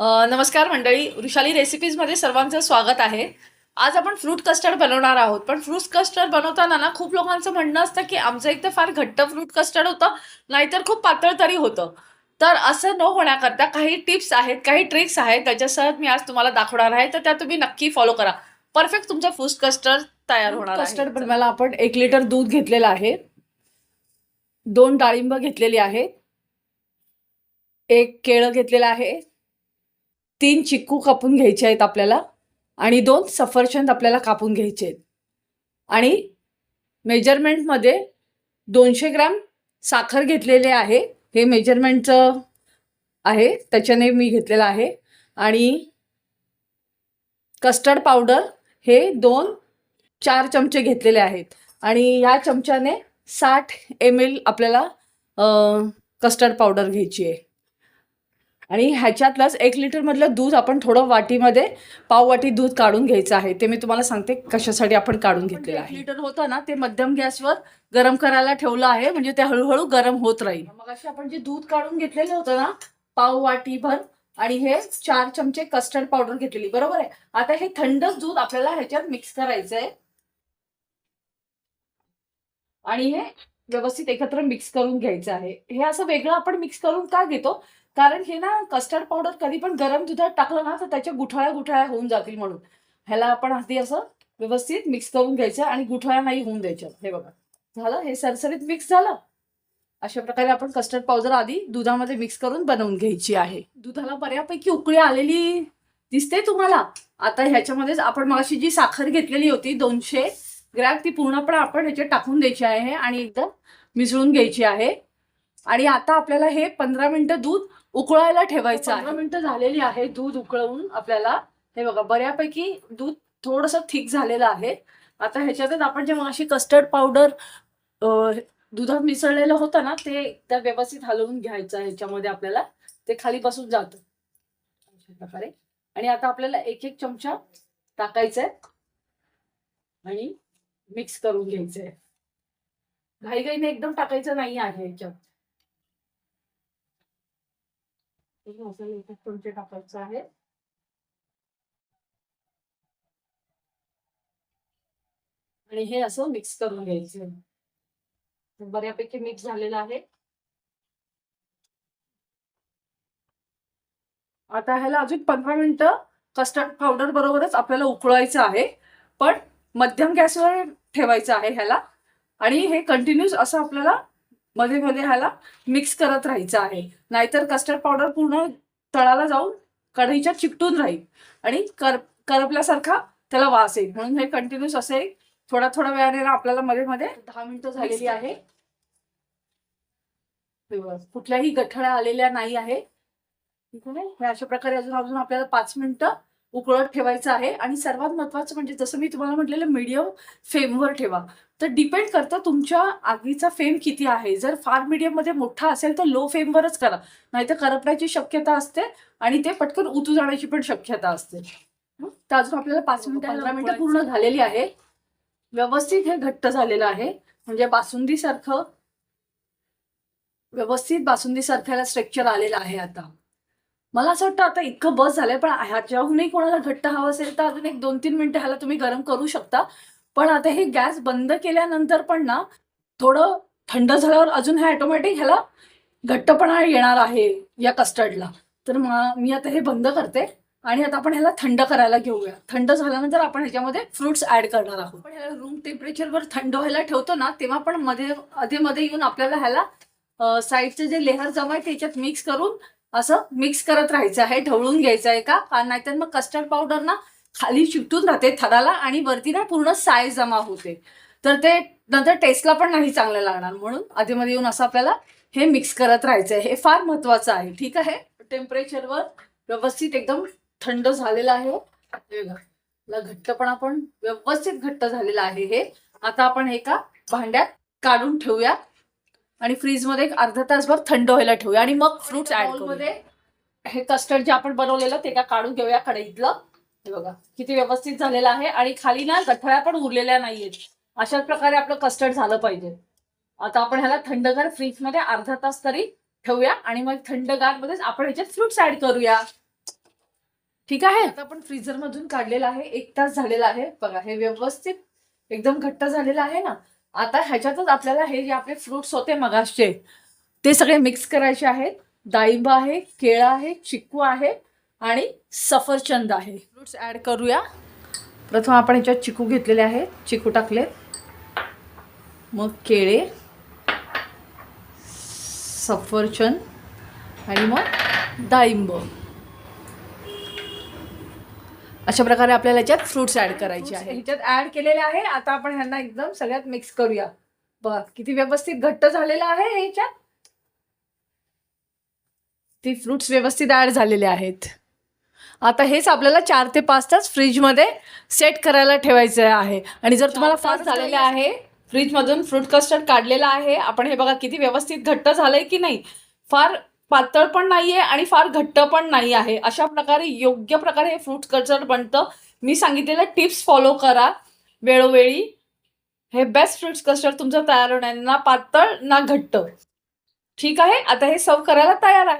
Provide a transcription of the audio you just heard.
नमस्कार मंडळी. वृषाली रेसिपीजमध्ये सर्वांचं स्वागत आहे. आज आपण फ्रूट कस्टर्ड बनवणार आहोत. पण फ्रूट कस्टर्ड बनवताना ना खूप लोकांचं म्हणणं असतं की आमचं एक तर फार घट्ट फ्रूट कस्टर्ड होतं नाहीतर खूप पातळ तरी होतं. तर असं न होण्याकरता काही टिप्स आहेत काही ट्रिक्स आहेत. त्याच्यासह मी आज तुम्हाला दाखवणार आहे. तर त्या तुम्ही नक्की फॉलो करा. परफेक्ट तुमचं फ्रूट कस्टर्ड तयार होणार कस्टर्ड बनवायला आपण एक लिटर दूध घेतलेलं आहे. दोन डाळिंब घेतलेली आहे. एक केळं घेतलेलं आहे. तीन चिक्कू कापून घ्यायचे आहेत आपल्याला आणि दोन सफरचंद आपल्याला कापून घ्यायचे आहेत. आणि मेजरमेंटमध्ये दोनशे ग्रॅम साखर घेतलेले आहे. हे मेजरमेंटचं आहे. त्याच्याने मी घेतलेलं आहे. आणि कस्टर्ड पावडर हे दोन चार चमचे घेतलेले आहेत. आणि ह्या चमच्याने साठ एम एल आपल्याला कस्टर्ड पावडर घ्यायची आहे. आणि ह्याच्यातलंच एक लिटरमधलं दूध आपण थोडं वाटीमध्ये पाव वाटी दूध काढून घ्यायचं आहे. ते मी तुम्हाला सांगते कशासाठी आपण काढून घेतलेलं आहे. लिटर होतं ना ते मध्यम गॅसवर गरम करायला ठेवलं आहे. म्हणजे ते हळूहळू गरम होत राहील. मग असे आपण जे दूध काढून घेतलेलं होतं ना पाव वाटीभर आणि हे चार चमचे कस्टर्ड पावडर घेतलेली. बरोबर आहे? आता हे थंडच दूध आपल्याला ह्याच्यात मिक्स करायचं आहे आणि हे व्यवस्थित एकत्र मिक्स करून घ्यायचं आहे. हे असं वेगळं आपण मिक्स करून का घेतो? कारण हे ना कस्टर्ड पावडर कधी पण गरम दुधात टाकलं ना तर त्याच्या गुठळ्या गुठळ्या होऊन जातील म्हणून. ह्याला आपण आधी असं व्यवस्थित मिक्स करून घ्यायचं आणि गुठळ्या नाही होऊन द्यायच्या. हे बघा. झालं? हे सरसरीत मिक्स झालं? अशा प्रकारे आपण कस्टर्ड पावडर आधी दुधामध्ये मिक्स करून बनवून घ्यायची आहे. दुधाला बऱ्यापैकी उकळी आलेली दिसते तुम्हाला. आता ह्याच्यामध्येच आपण मगाशी जी साखर घेतलेली होती दोनशे ग्रॅम ती पूर्णपणे आपण ह्याच्यात टाकून द्यायची आहे आणि एकदम मिसळून घ्यायची आहे. आणि आता आपल्याला हे पंधरा मिनिटं दूध उकळायला ठेवायचं आहे. पंधरा मिनिटं झालेली आहे दूध उकळवून आपल्याला. हे बघा बऱ्यापैकी दूध थोडंसं थिक झालेलं आहे. आता ह्याच्यातच आपण जे मगाशी कस्टर्ड पावडर दुधात मिसळलेलं होतं ना ते त्या व्यवस्थित हलवून घ्यायचं आहे ह्याच्यामध्ये आपल्याला. ते खाली बसून जातं. अशा प्रकारे. आणि आता आपल्याला एक एक चमचा टाकायचा आहे आणि मिक्स करून घ्यायचं आहे घाईघाईने एकदम टाकायचं नाही आहे ह्याच्यात. मसाले एक चमचे टाकायचं आहे. आणि हे असं मिक्स करून घ्यायचं. बऱ्यापैकी मिक्स झालेलं आहे. आता ह्याला अजून पंधरा मिनिटं कस्टर्ड पावडर बरोबरच आपल्याला उकळायचं आहे. पण मध्यम गॅसवर ठेवायचं आहे ह्याला. आणि हे कंटिन्यूस असं आपल्याला मध्ये मध्ये ह्याला मिक्स करत राहायचं आहे. नाहीतर कस्टर्ड पावडर पूर्ण तळाला जाऊन कढईच्या चिकटून राहील. आणि कर करपल्यासारखा त्याला वास येईल. म्हणून हे कंटिन्यूस असे थोड्या थोड्या वेळाने आपल्याला मध्ये मध्ये दहा मिनिटं झालेली आहे. कुठल्याही गठळ्या आलेल्या नाही आहे. ठीक आहे अशा प्रकारे अजून अजून आपल्याला पाच मिनिटं उकळत ठेवायचं आहे. आणि सर्वात महत्वाचं म्हणजे जसं मी तुम्हाला म्हटलेलं मीडियम फेमवर ठेवा. तर डिपेंड करतं तुमच्या आगीचा फेम किती आहे. जर फार मीडियममध्ये मोठा असेल तर लो फेमवरच करा. नाहीतर करपण्याची शक्यता असते आणि ते पटकन उतू जाण्याची पण शक्यता असते? तर अजून आपल्याला पाच मिनिटं पंधरा मिनिटं पूर्ण झालेली आहे. व्यवस्थित हे घट्ट झालेलं आहे. म्हणजे बासुंदी सारखं व्यवस्थित बासुंदी सारख्याला स्ट्रक्चर आलेलं आहे आता. मला असं वाटतं आता इतकं बस झालंय पण ह्याच्याहूनही कोणाला घट्ट हवं असेल तर अजून एक दोन तीन मिनिटं ह्याला तुम्ही गरम करू शकता. पण आता हे गॅस बंद केल्यानंतर पण ना थोडं थंड झाल्यावर अजून हे ऑटोमॅटिक ह्याला घट्टपणा येणार आहे या कस्टर्डला. तर मी आता हे बंद करते आणि आता आपण ह्याला थंड करायला घेऊया. थंड झाल्यानंतर आपण ह्याच्यामध्ये फ्रुट्स ऍड करणार आहोत. पण ह्याला रूम टेम्परेचरवर थंड व्हायला ठेवतो ना तेव्हा पण मध्ये आधी मध्ये येऊन आपल्याला ह्याला साईडचे जे लेहर जमा आहे त्याच्यात मिक्स करून असं मिक्स करत राहायचं आहे ढवळून घ्यायचं आहे का? कारण नाहीतर मग कस्टर्ड पावडर ना खाली चिकटून राहते थराला आणि वरती ना पूर्ण साय जमा होते. तर ते नंतर टेस्टला पण नाही चांगलं लागणार म्हणून आधीमध्ये येऊन असं आपल्याला हे मिक्स करत राहायचं आहे. हे फार महत्वाचं आहे. ठीक आहे? टेम्परेचरवर व्यवस्थित एकदम थंड झालेलं आहे. घट्ट पण आपण व्यवस्थित घट्ट झालेलं आहे हे. आता आपण एका भांड्यात काढून ठेवूया. आणि फ्रीजमध्ये एक अर्धा तासभर थंड व्हायला ठेवूया आणि मग फ्रुट्स ऍडमध्ये हे कस्टर्ड जे आपण बनवलेलं ते का काढून घेऊया कढईतलं. हे बघा किती व्यवस्थित झालेलं आहे आणि खाली ना गठळ्या पण उरलेल्या नाहीयेत. अशाच प्रकारे आपलं कस्टर्ड झालं पाहिजे. आता आपण ह्याला थंडगार फ्रीजमध्ये अर्धा तास तरी ठेवूया आणि मग थंडगार मध्येच आपण ह्याच्यात फ्रुट्स ऍड करूया. ठीक आहे? आता आपण फ्रीझर मधून काढलेलं आहे. एक तास झालेला आहे. बघा हे व्यवस्थित एकदम घट्ट झालेलं आहे ना. आता ह्याच्यातच आपल्याला हे जे आपले फ्रुट्स होते मगाशचे ते सगळे मिक्स करायचे आहेत. डाळिंब आहे केळं आहे चिक्कू आहे आणि सफरचंद आहे. फ्रुट्स ऍड करूया. प्रथम आपण ह्याच्यात चिकू घेतलेले आहेत. चिकू टाकलेत. मग केळे सफरचंद आणि मग डाळिंब. अशा प्रकारे आपल्याला याच्यात फ्रुट्स ऍड करायचे आहे ह्याच्यात ऍड केलेले आहे. आता आपण ह्यांना एकदम सगळ्यात मिक्स करूया. बघा किती व्यवस्थित घट्ट झालेलं आहे हे ह्याच्यात ती फ्रुट्स व्यवस्थित ऍड झालेले आहेत. आता हेच आपल्याला चार ते पाच तास फ्रीजमध्ये सेट करायला ठेवायचं आहे. आणि जर तुम्हाला फास्ट झालेले आहे फ्रीजमधून फ्रूट कस्टर्ड काढलेलं आहे आपण हे बघा किती व्यवस्थित घट्ट झालंय की नाही. फार पातळ पण नाहीये आणि फार घट्ट पण नाही आहे. अशा प्रकारे योग्य प्रकारे हे फ्रूट कल्चर बनतं. मी सांगितलेल्या टिप्स फॉलो करा वेळोवेळी. हे बेस्ट फ्रूट्स कल्चर तुमचं तयार होणार ना पातळ ना घट्ट. ठीक आहे? आता हे सर्व करायला तयार आहे.